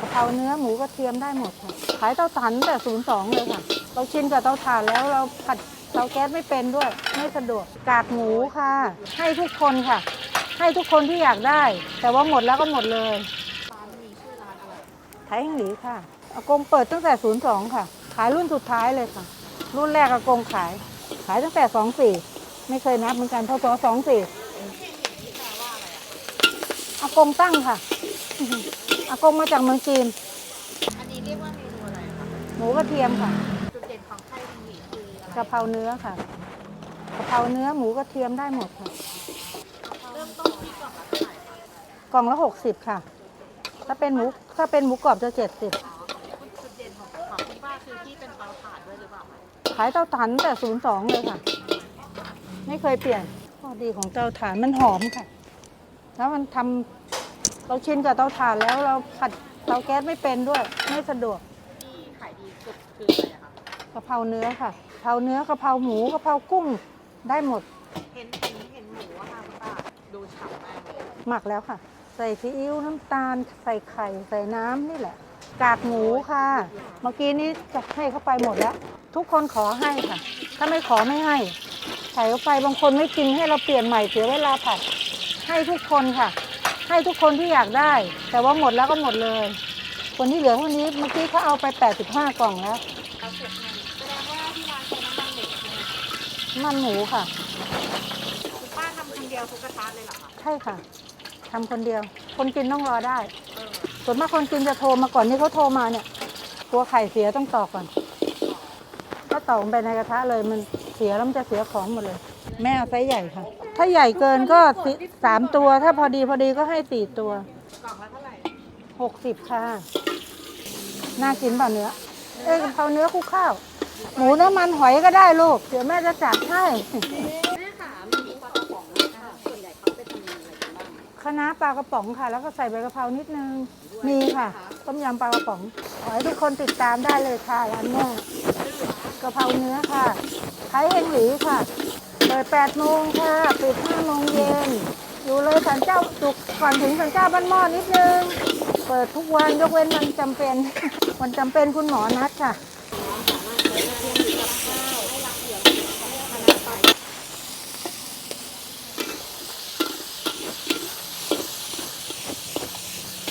กะเพราเนื้อหมูกระเทียมได้หมดค่ะขายเตาถ่านแต่ศูนย์สองเลยค่ะ เราชินกับเตาถ่านแล้วเราผัดเตาแก๊สไม่เป็นด้วย ไม่สะดวกกากหมูค่ะ ให้ทุกคนค่ะ ให้ทุกคนที่อยากได้ แต่ว่าหมดแล้วก็หมดเลยไทยแห่งหลีค่ะอากงเปิดตั้งแต่ศูนย์สองค่ะ ขายรุ่นสุดท้ายเลยค่ะ รุ่นแรกอากงขาย ขายตั้งแต่สองสี่ไม่เคยนับเหมือนกันพศสองสี่อากงตั้งค่ะ อากงมาจากเมืองจีน อันนี้เรียกว่าเมนูอะไรคะหมูกระเทียมค่ะ จุดเด่นของไทยหมี่คืออะไรกะเพราเนื้อค่ะกะเพราเนื้อหมูกระเทียมได้หมดค่ะ เริ่มต้นที่กล่องละเท่าไหร่คะกล่องละหกสิบค่ะ ถ้าเป็นหมูถ้าเป็นหมูกรอบจะเจ็ดสิบจุดเด่นของของที่ว่าคือที่เป็นเตาถ่านด้วยหรือเปล่าคะขายเตาถ่านตั้งแต่ศูนย์สองเลยค่ะ ไม่เคยเปลี่ยนข้อดีของเตาถ่านมันหอมค่ะ แล้วมันทำ เราชินกับเตาถ่านแล้วเราผัดเตาแก๊สไม่เป็นด้วย ไม่สะดวกที่ขายดีสุดคืออะไรอะคะกะเพราเนื้อค่ะกะเพราเนื้อกะเพราหมูกะเพรากุ้งได้หมด เห็นเห็นเห็นหมูอะค่ะคุณป้าดูฉ่ำมากเลยหมักแล้วค่ะ ใส่ซีอิ๊วน้ำตาล ใส่ไข่ ใส่น้ำนี่แหละ กากหมูค่ะ เมื่อกี้นี้จะให้เข้าไปหมดแล้ว ทุกคนขอให้ค่ะ ถ้าไม่ขอไม่ให้ ใส่เข้าไปบางคนไม่กินให้เราเปลี่ยนใหม่เสียเวลาผัดให้ทุกคนค่ะ ให้ทุกคนที่อยากได้ แต่ว่าหมดแล้วก็หมดเลย คนที่เหลือเท่านี้เมื่อกี้เขาเอาไป 85 กล่องแล้วเราเก็บเงินแสดงว่าที่ร้านใช้น้ำมันหมูใช่ไหมมันหมูค่ะคุณป้าทำคนเดียวทุกกระทะเลยเหรอคะใช่ค่ะทำคนเดียว คนกินต้องรอได้เออส่วนมากคนกินจะโทรมาก่อนนี่เขาโทรมาเนี่ยกลัวไข่เสียต้องตอกก่อนถ้าตอกลงไปในกระทะเลยมันเสียแล้วมันจะเสียของหมดเลย แม่เอาไซส์ใหญ่ค่ะ ถ้าใหญ่เกินก็สิสามตัว ถ้าพอดีพอดีก็ให้สี่ตัวกล่องละเท่าไหร่หกสิบค่ะ น่ากินเปล่าเนื้อ เอ้ยกะเพราเนื้อคลุกข้าว หมูเนื้อมันหอยก็ได้ลูก เดี๋ยวแม่จะจัดให้แม่ค่ะมีปลากระป๋องนะคะส่วนใหญ่เขาจะทำอะไรกันบ้างคะน้าปลากระป๋องค่ะ แล้วก็ใส่ใบกะเพรานิดนึง มีค่ะ ต้มยำปลากระป๋อง ขอให้ทุกคนติดตามได้เลยค่ะร้านแม่ กะเพราเนื้อค่ะไทยเฮงหลีค่ะ เปิด8โมงค่ะ ปิด5โมงเย็น อยู่เลยสันเจ้าจุกก่อนถึงสันเจ้าบ้านหม้อนิดนึง เปิดทุกวันยกเว้นวันจำเป็น วันจำเป็นคุณหมอนัดค่ะ